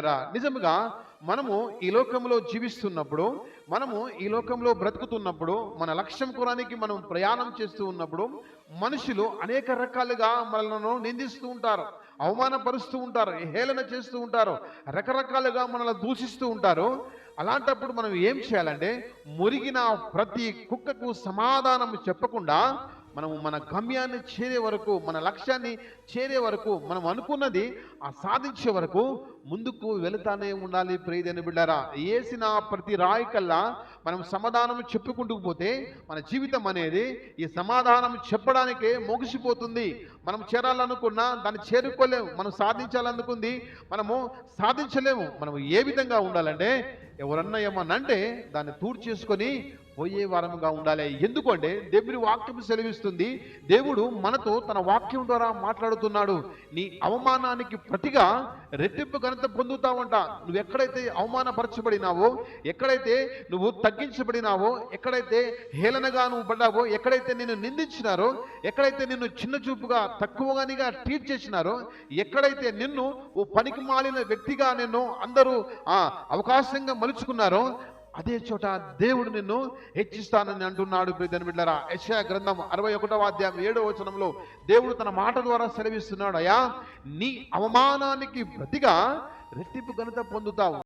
రా. నిజముగా మనము ఈ లోకంలో జీవిస్తున్నప్పుడు మనము ఈ లోకంలో బ్రతుకుతున్నప్పుడు మన లక్ష్యం కురానికి మనం ప్రయాణం చేస్తూ ఉన్నప్పుడు మనుషులు అనేక రకాలుగా మనలను నిందిస్తూ ఉంటారు అవమానపరుస్తూ ఉంటారు హేళన చేస్తూ ఉంటారు రకరకాలుగా మనల్ని దూషిస్తూ ఉంటారు అలాంటప్పుడు మనం ఏం చేయాలంటే మురిగిన ప్రతి కుక్కకు సమాధానం చెప్పకుండా మనము మన గమ్యాన్ని చేరే వరకు మన లక్ష్యాన్ని చేరే వరకు మనం అనుకున్నది ఆ సాధించే వరకు ముందుకు వెళుతానే ఉండాలి ప్రియదని బిడ్డారా. వేసిన ప్రతి రాయి కల్లా మనం సమాధానం చెప్పుకుంటూ పోతే మన జీవితం అనేది ఈ సమాధానం చెప్పడానికే ముగిసిపోతుంది. మనం చేరాలనుకున్నా దాన్ని చేరుకోలేము మనం సాధించాలనుకుంది మనము సాధించలేము. మనం ఏ విధంగా ఉండాలంటే ఎవరన్నా ఏమన్నా అంటే దాన్ని తూడు చేసుకొని పోయే వారముగా ఉండాలి. ఎందుకంటే దేవుని వాక్యం సెలవిస్తుంది దేవుడు మనతో తన వాక్యం ద్వారా మాట్లాడుతున్నాడు. నీ అవమానానికి ప్రతిగా రెట్టింపు ఘనత పొందుతావంట. నువ్వు ఎక్కడైతే అవమానపరచబడినావో ఎక్కడైతే నువ్వు తగ్గించబడినావో ఎక్కడైతే హేళనగా నువ్వు పడ్డావో ఎక్కడైతే నిన్ను నిందించినారో ఎక్కడైతే నిన్ను చిన్న చూపుగా తక్కువగానిగా ట్రీట్ చేసినారో ఎక్కడైతే నిన్ను ఓ పనికి మాలిన వ్యక్తిగా నిన్ను అందరూ ఆ అవకాశంగా మలుచుకున్నారో అదే చోట దేవుడు నిన్ను హెచ్చిస్తానని అంటున్నాడు ప్రియని బిడ్డరా యెషయా గ్రంథం అరవై ఒకటవ అధ్యాయం ఏడవ వచనంలో దేవుడు తన మాట ద్వారా సెలవిస్తున్నాడు అయా నీ అవమానానికి ప్రతిగా రెట్టింపు ఘనత పొందుతావు.